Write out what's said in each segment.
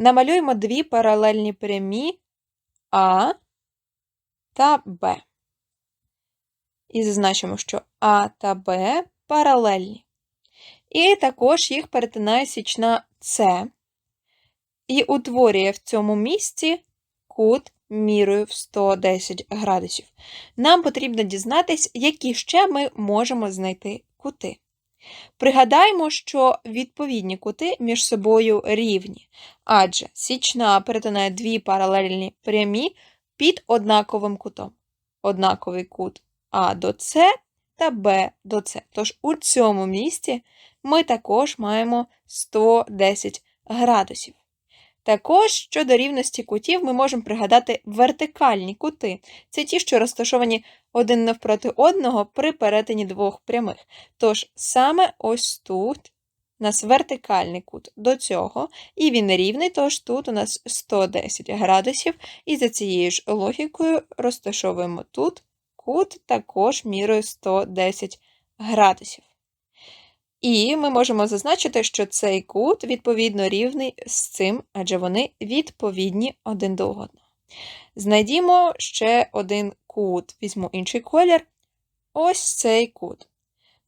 Намалюємо дві паралельні прямі А та Б. І зазначимо, що А та Б паралельні. І також їх перетинає січна С і утворює в цьому місці кут мірою в 110 градусів. Нам потрібно дізнатись, які ще ми можемо знайти кути. Пригадаємо, що відповідні кути між собою рівні, адже січна перетинає дві паралельні прямі під однаковим кутом. Однаковий кут А до С та Б до С. Тож у цьому місці ми також маємо 110 градусів. Також щодо рівності кутів ми можемо пригадати вертикальні кути. Це ті, що розташовані один навпроти одного при перетині двох прямих. Тож саме ось тут у нас вертикальний кут до цього, і він рівний, тож тут у нас 110 градусів, і за цією ж логікою розташовуємо тут кут також мірою 110 градусів. І ми можемо зазначити, що цей кут відповідно рівний з цим, адже вони відповідні один до одного. Знайдімо ще один кут. Візьму інший колір. Ось цей кут.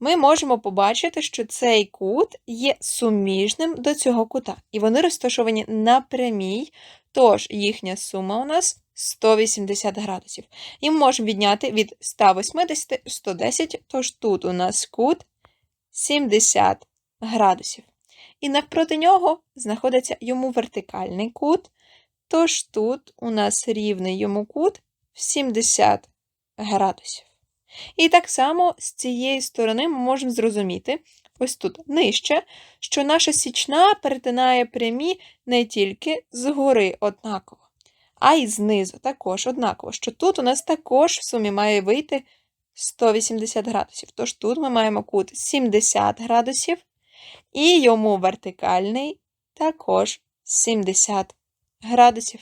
Ми можемо побачити, що цей кут є суміжним до цього кута, і вони розташовані на прямій, тож їхня сума у нас 180 градусів. І ми можемо відняти від 180 110, тож тут у нас кут 70 градусів. І навпроти нього знаходиться йому вертикальний кут, тож тут у нас рівний йому кут в 70 градусів. І так само з цієї сторони ми можемо зрозуміти, ось тут нижче, що наша січна перетинає прямі не тільки згори однаково, а й знизу також однаково, що тут у нас також в сумі має вийти 180 градусів. Тож тут ми маємо кут 70 градусів, і йому вертикальний також 70 градусів.